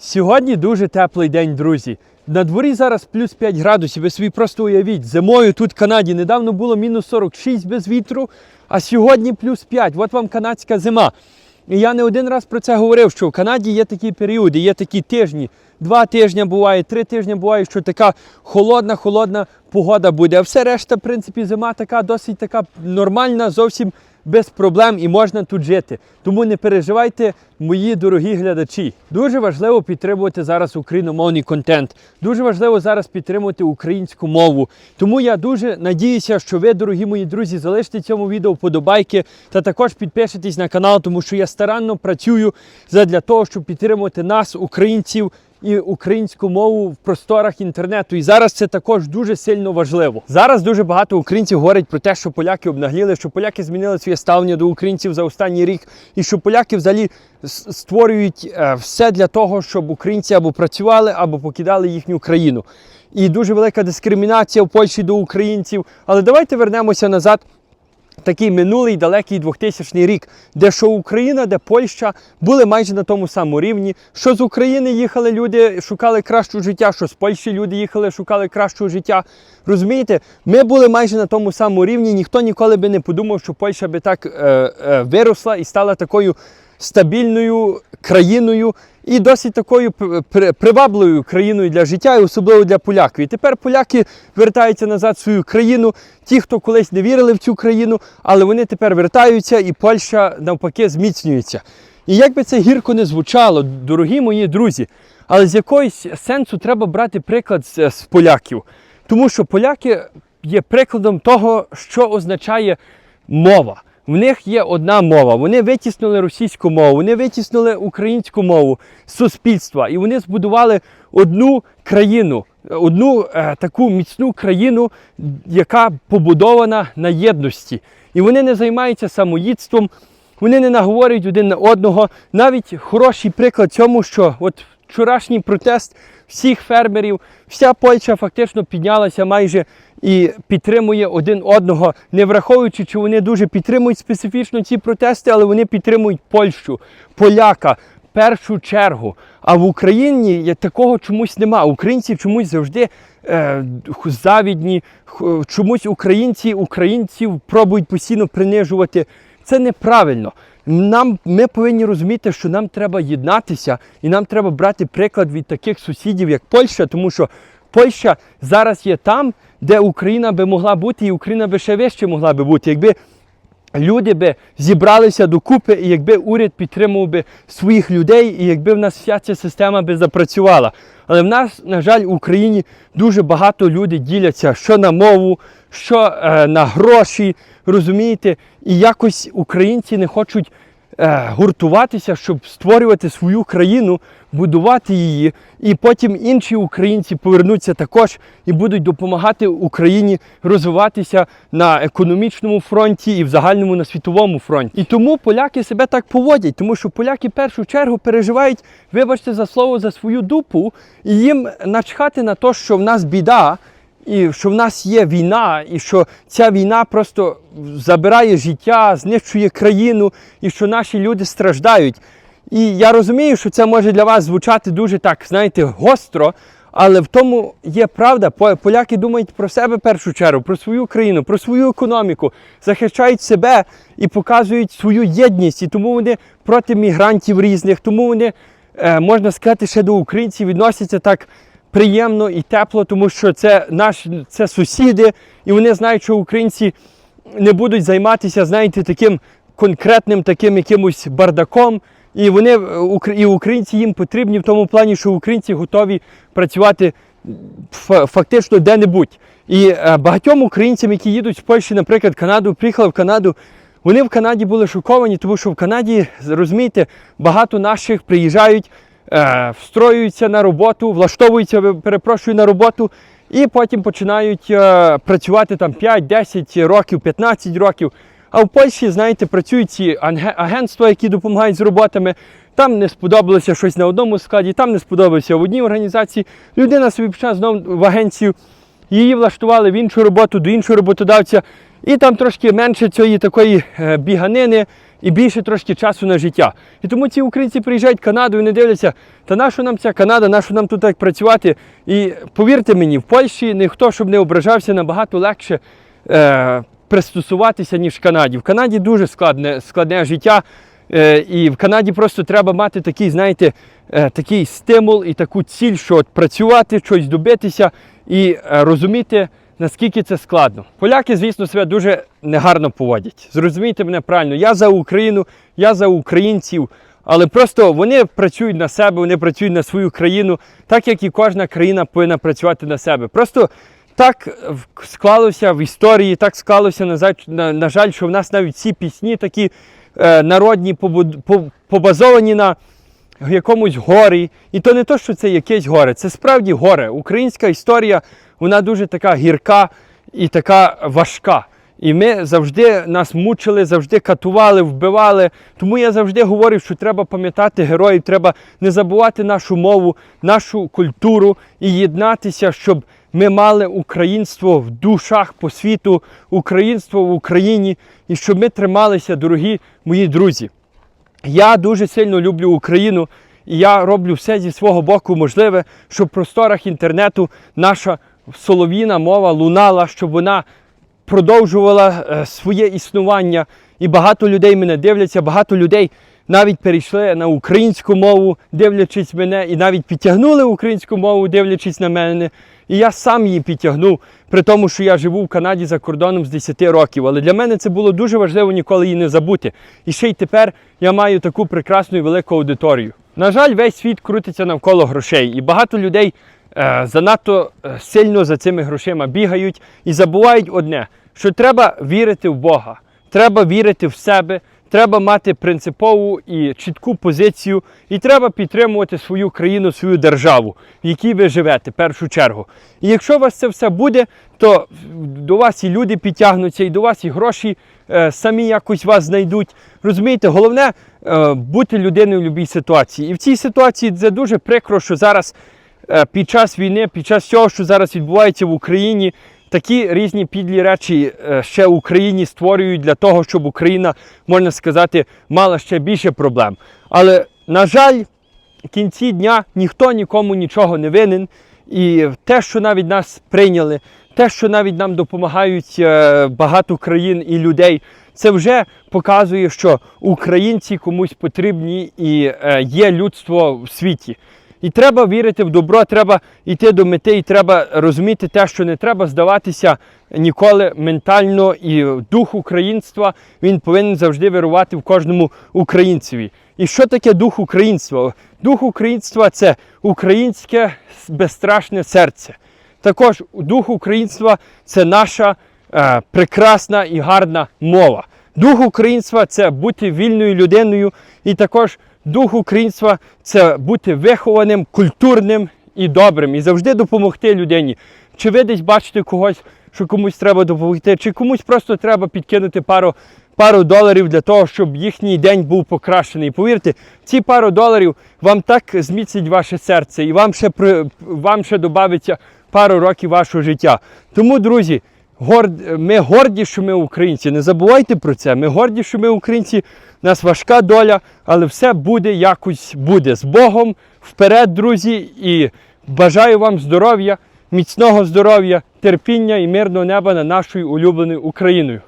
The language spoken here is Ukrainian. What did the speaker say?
Сьогодні дуже теплий день, друзі. На дворі зараз плюс 5 градусів. Ви собі просто уявіть, зимою тут в Канаді недавно було мінус 46 без вітру, а сьогодні плюс 5. От вам канадська зима. І я не один раз про це говорив, що в Канаді є такі періоди, є такі тижні. Два тижні буває, три тижні буває, що така холодна, холодна погода буде. А все решта, в принципі, зима така досить така нормальна, зовсім без проблем і можна тут жити. Тому не переживайте, мої дорогі глядачі. Дуже важливо підтримувати зараз україномовний контент. Дуже важливо зараз підтримувати українську мову. Тому я дуже надіюся, що ви, дорогі мої друзі, залишите цьому відео вподобайки та також підпишитесь на канал, тому що я старанно працюю для того, щоб підтримувати нас, українців і українську мову в просторах інтернету. І зараз це також дуже сильно важливо. Зараз дуже багато українців говорять про те, що поляки обнагліли, що поляки змінили своє ставлення до українців за останній рік, і що поляки взагалі створюють е, все для того, щоб українці або працювали, або покидали їхню країну. І дуже велика дискримінація в Польщі до українців. Але давайте вернемося назад такий минулий далекий 2000 рік, де що Україна, де Польща були майже на тому самому рівні. Що з України їхали люди, шукали кращого життя, що з Польщі люди їхали, шукали кращого життя. Розумієте, ми були майже на тому самому рівні. Ніхто ніколи би не подумав, що Польща би так е, е, виросла і стала такою стабільною країною і досить такою привабливою країною для життя, і особливо для поляків. І тепер поляки вертаються назад в свою країну. Ті, хто колись не вірили в цю країну, але вони тепер вертаються, і Польща навпаки зміцнюється. І як би це гірко не звучало, дорогі мої друзі, але з якоїсь сенсу треба брати приклад з, з поляків. Тому що поляки є прикладом того, що означає мова. В них є одна мова. Вони витіснили російську мову, вони витіснили українську мову суспільства, і вони збудували одну країну, одну е, таку міцну країну, яка побудована на єдності. І вони не займаються самоїдством, вони не наговорюють один на одного. Навіть хороший приклад цьому, що от вчорашній протест всіх фермерів, вся Польща фактично піднялася майже і підтримує один одного, не враховуючи, чи вони дуже підтримують специфічно ці протести, але вони підтримують Польщу, поляка. Першу чергу, а в Україні такого чомусь нема. Українці чомусь завжди е, завідні, чомусь українці українців пробують постійно принижувати. Це неправильно. Нам ми повинні розуміти, що нам треба єднатися і нам треба брати приклад від таких сусідів, як Польща, тому що Польща зараз є там, де Україна би могла бути, і Україна би ще вище могла би бути, якби люди би зібралися докупи, і якби уряд підтримував би своїх людей, і якби в нас вся ця система би запрацювала. Але в нас, на жаль, в Україні дуже багато людей діляться що на мову, що е, на гроші, розумієте, і якось українці не хочуть гуртуватися, щоб створювати свою країну, будувати її, і потім інші українці повернуться також і будуть допомагати Україні розвиватися на економічному фронті і в загальному на світовому фронті. І тому поляки себе так поводять, тому що поляки в першу чергу переживають, вибачте за слово, за свою дупу, і їм начхати на те, що в нас біда. І що в нас є війна, і що ця війна просто забирає життя, знищує країну, і що наші люди страждають. І я розумію, що це може для вас звучати дуже так, знаєте, гостро, але в тому є правда. Поляки думають про себе в першу чергу, про свою країну, про свою економіку, захищають себе і показують свою єдність. І тому вони проти мігрантів різних, тому вони, е, можна сказати, ще до українців відносяться так приємно і тепло, тому що це наші це сусіди, і вони знають, що українці не будуть займатися, знаєте, таким конкретним таким якимось бардаком. І вони і українці їм потрібні в тому плані, що українці готові працювати фактично де-небудь. І е, багатьом українцям, які їдуть з Польщі, наприклад, Канаду, приїхали в Канаду, вони в Канаді були шоковані, тому що в Канаді, розумієте, багато наших приїжджають, е, встроюються на роботу, влаштовуються, перепрошую, на роботу, і потім починають е, працювати там 5-10 років, 15 років. А в Польщі, знаєте, працюють ці агентства, які допомагають з роботами. Там не сподобалося щось на одному складі, там не сподобалося в одній організації. Людина собі пішла знову в агенцію, її влаштували в іншу роботу до іншого роботодавця. І там трошки менше цієї такої е, біганини, і більше трошки часу на життя. І тому ці українці приїжджають в Канаду і вони дивляться, та на що нам ця Канада, на що нам тут так працювати. І повірте мені, в Польщі ніхто, щоб не ображався, набагато легше е, пристосуватися, ніж в Канаді. В Канаді дуже складне, складне життя. Е, і в Канаді просто треба мати такий, знаєте, е, такий стимул і таку ціль, що от працювати, щось добитися і е, розуміти, наскільки це складно. Поляки, звісно, себе дуже негарно поводять. Зрозумійте мене правильно, я за Україну, я за українців, але просто вони працюють на себе, вони працюють на свою країну, так як і кожна країна повинна працювати на себе. Просто так склалося в історії, так склалося, на жаль, що в нас навіть ці пісні такі е, народні, побазовані на якомусь горі. І то не то, що це якесь горе, це справді горе. Українська історія, вона дуже така гірка і така важка. І ми завжди нас мучили, завжди катували, вбивали. Тому я завжди говорив, що треба пам'ятати героїв, треба не забувати нашу мову, нашу культуру і єднатися, щоб ми мали українство в душах по світу, українство в Україні, і щоб ми трималися, дорогі мої друзі. Я дуже сильно люблю Україну, і я роблю все зі свого боку можливе, щоб в просторах інтернету наша солов'їна мова лунала, щоб вона продовжувала е, своє існування. І багато людей мене дивляться, багато людей навіть перейшли на українську мову, дивлячись мене, і навіть підтягнули українську мову, дивлячись на мене. І я сам її підтягнув, при тому, що я живу в Канаді за кордоном з 10 років. Але для мене це було дуже важливо ніколи її не забути. І ще й тепер я маю таку прекрасну і велику аудиторію. На жаль, весь світ крутиться навколо грошей, і багато людей занадто е, сильно за цими грошима бігають і забувають одне, що треба вірити в Бога, треба вірити в себе, треба мати принципову і чітку позицію, і треба підтримувати свою країну, свою державу, в якій ви живете, в першу чергу. І якщо у вас це все буде, то до вас і люди підтягнуться, і до вас і гроші е, самі якось вас знайдуть. Розумієте, головне е, бути людиною в будь-якій ситуації. І в цій ситуації це дуже прикро, що зараз е, під час війни, під час всього, що зараз відбувається в Україні, такі різні підлі речі е, ще в Україні створюють для того, щоб Україна, можна сказати, мала ще більше проблем. Але, на жаль, в кінці дня ніхто нікому нічого не винен. І те, що навіть нас прийняли, те, що навіть нам допомагають е, багато країн і людей, це вже показує, що українці комусь потрібні і е, є людство в світі. І треба вірити в добро, треба йти до мети, і треба розуміти те, що не треба здаватися ніколи ментально і дух українства він повинен завжди вирувати в кожному українцеві. І що таке дух українства? Дух українства це українське безстрашне серце. Також дух українства це наша е, прекрасна і гарна мова. Дух українства це бути вільною людиною, і також дух українства це бути вихованим, культурним і добрим, і завжди допомогти людині. Чи ви десь бачите когось, що комусь треба допомогти, чи комусь просто треба підкинути пару, пару доларів для того, щоб їхній день був покращений. Повірте, ці пару доларів вам так зміцнить ваше серце, і вам ще вам ще додається пару років вашого життя. Тому, друзі. Ми горді, що ми українці. Не забувайте про це. Ми горді, що ми українці. У нас важка доля, але все буде якось буде. З Богом вперед, друзі, і бажаю вам здоров'я, міцного здоров'я, терпіння і мирного неба над нашою улюбленою Україною.